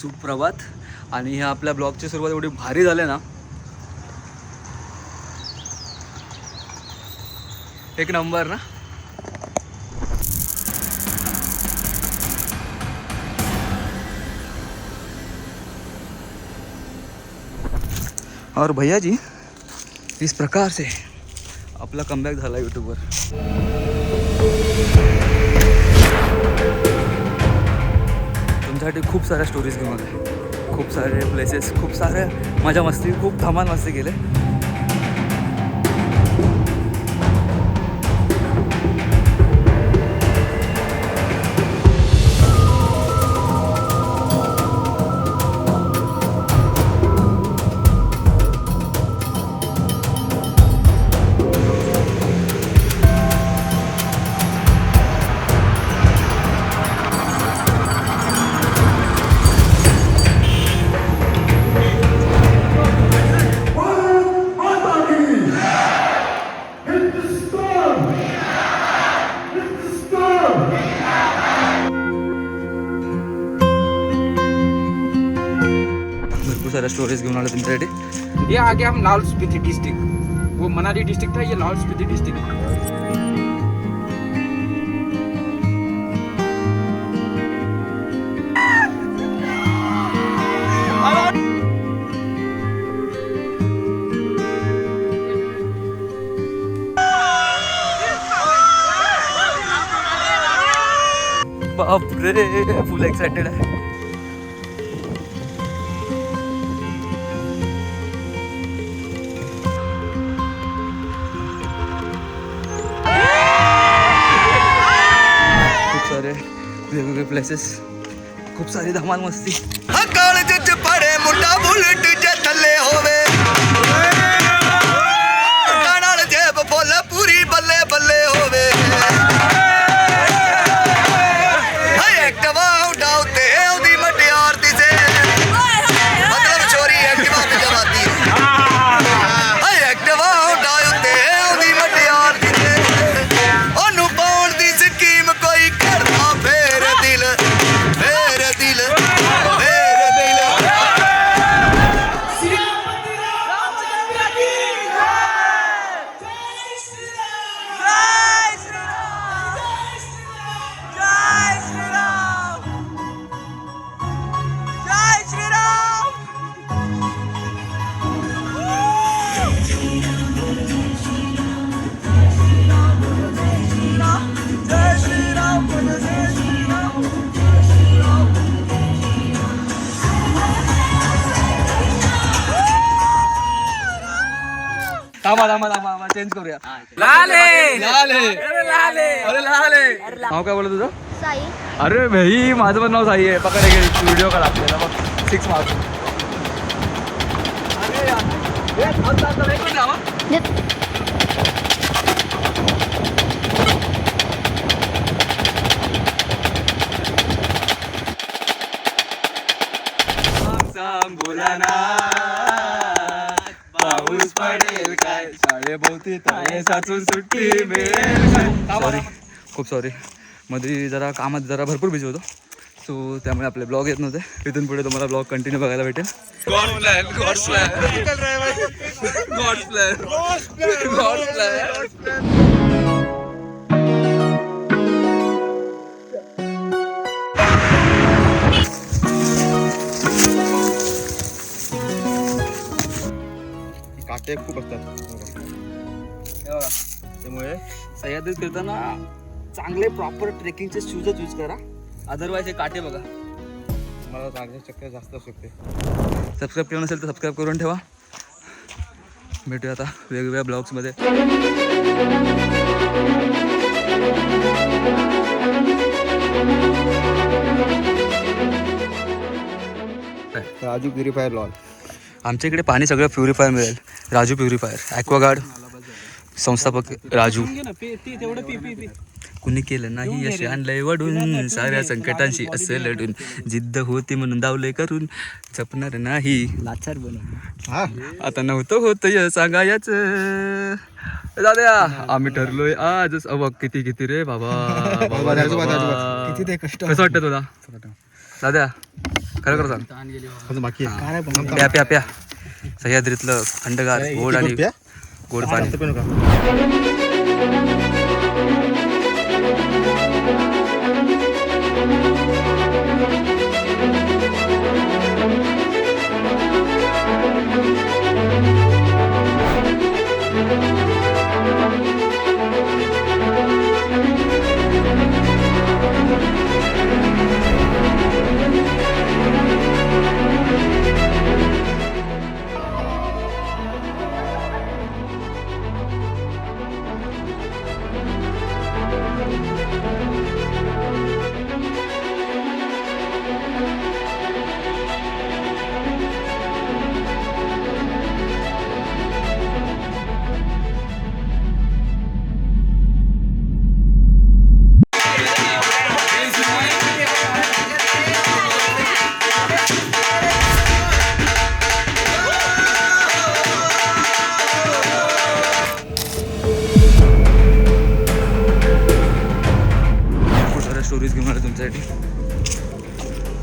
सुप्रभात. आणि ह्या आपल्या ब्लॉगची सुरुवात एवढी भारी झाली ना. एक नंबर ना. और भैया जी इस प्रकार से आपला कमबॅक झाला यूट्यूबवर तुमच्यासाठी खूप साऱ्या स्टोरीज घेऊन आले. खूप सारे प्लेसेस खूप साऱ्या मजा मस्ती खूप धमाल मस्ती केले. साऱ्या स्टोरीज घेऊन आले तुमच्यासाठी ये आगे हम लाहौल स्पीति डिस्ट्रिक्ट वो मनाली डिस्ट्रिक्ट था ये लाहौल स्पीति डिस्ट्रिक्ट बापरे फुल एक्साइटेड आहे. वेगवेगळे प्लेसेस खूप सारी धमाल मस्ती. हा काळजाच्या थांबा थांबा थांबा चेंज करूया. लाले लाले लाले अरे लाले नाव काय बोलत तुझं? साई. अरे भाई माझं पण नाव साई आहे. पकड घे व्हिडिओ काढ आपल्याला बघ. सिक्स मार्क्स अरे पाऊस पडेल काय? शाळेभोवती ताळे साचून सुट्टी मिळेल सॉरी खूप सॉरी मध्ये जरा कामात जरा भरपूर बिझी होतो. सो त्यामुळे आपले ब्लॉग येत नव्हते. इथून पुढे तुम्हाला ब्लॉग कंटिन्यू बघायला भेटेल. God plan God plan God plan God plan काटे खूप असतात. त्यामुळे सह्याद्रीत फिरताना चांगले प्रॉपर ट्रेकिंगचे शूजच यूज करा. अदरवाईज हे काटे बघा. मला जाण्याची चक्कर जास्त असू शकते सबस्क्राईब केलं नसेल तर सबस्क्राईब करून ठेवा. भेटूया आता वेगवेगळ्या ब्लॉग्समध्ये राजू प्युरिफायर लॉल आमच्या इकडे पाणी सगळं प्युरिफायर मिळेल. राजू प्युरिफायर ॲक्वागार्ड संस्थापक राजू. कुणी केलं नाही यश आणलंय वडून. साऱ्या संकटांशी असं लढून. जिद्द होती म्हणून दावलंय करून. जपणार नाही. लाचार बनव हा. आता नव्हतं होत य सांगायच. दाद्या आम्ही ठरलोय आजच अबघ किती किती रे बाबा. किती ते कष्ट. कसं वाटतं तुला? दाद्या खरं खरं सांग. प्या प्या प्या. सह्याद्रीतलं थंडगार गोड आणि? गोड पाणी जास्त घेऊन आलो तुमच्यासाठी.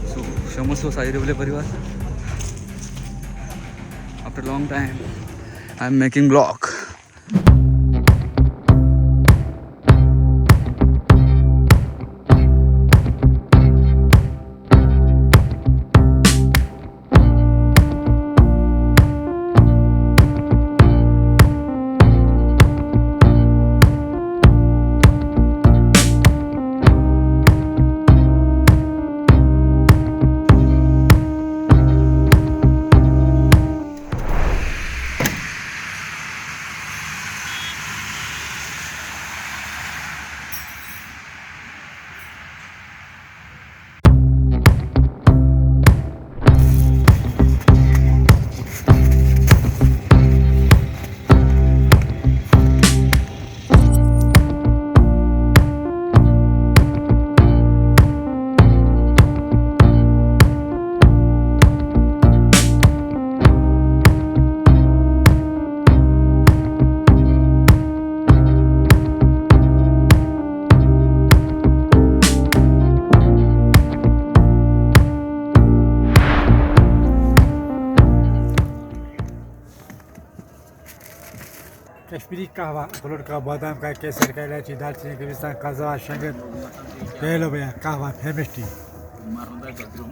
सो क्षमस्व साई रेवले परिवार. After long time I am making vlog Kashmiri कहवा फलोट का बादाम का केसर का इलायची दालचीनी कबिस्तान काजवा शंगत ले लो भैया कहवा फेमस टी मारून जायचं,